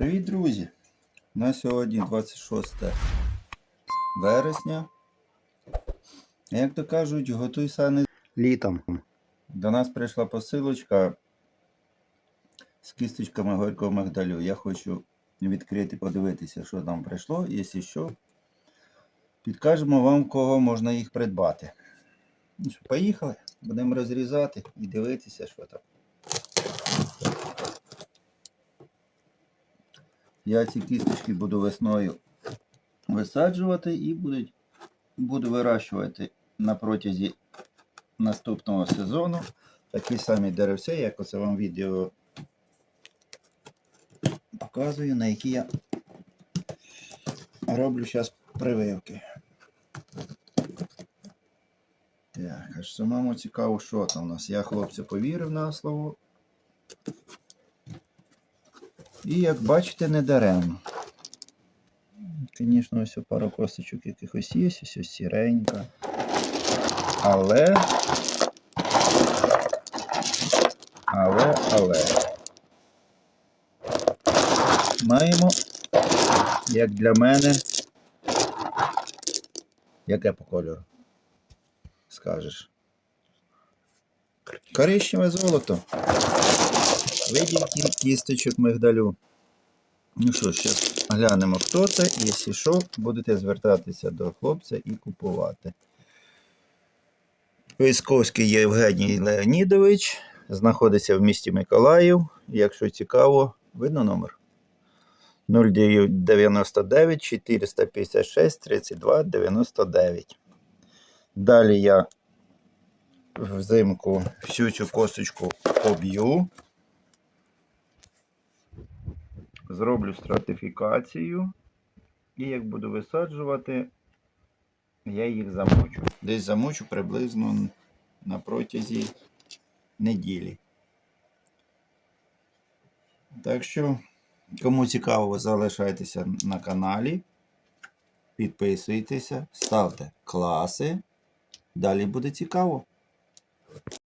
Привіт, друзі! На сьогодні 26 вересня. Як то кажуть, готуй сани літом. До нас прийшла посилочка з кісточками горького мигдалю. Я хочу відкрити, подивитися, що там прийшло. Якщо що, підкажемо вам, кого можна їх придбати. Ну що, поїхали, будемо розрізати і дивитися, що там. Я ці кісточки буду весною висаджувати і будуть, буду вирощувати на протязі наступного сезону такі самі деревця, як оце вам відео показую, на які я роблю зараз прививки. Так, аж самому цікаво, що там у нас. Я хлопця повірив на слово. І як бачите, не даремно. Звісно, ось пара косточок якихось є, ось ось сіренька. Але. Але, але. Маємо, як для мене. Яке по кольору? Скажеш. Коричневе золото. Видів кісточок мигдалю. Ну що, зараз глянемо, хто це, і якщо що, будете звертатися до хлопця і купувати. Військовський Євгеній Леонідович знаходиться в місті Миколаїв. Якщо цікаво, видно номер 099 456 32 99. Далі я взимку всю цю косточку поб'ю. Зроблю стратифікацію. І як буду висаджувати, я їх замочу. Десь замочу приблизно на протязі неділі. Так що, кому цікаво, залишайтеся на каналі. Підписуйтеся, ставте класи. Далі буде цікаво.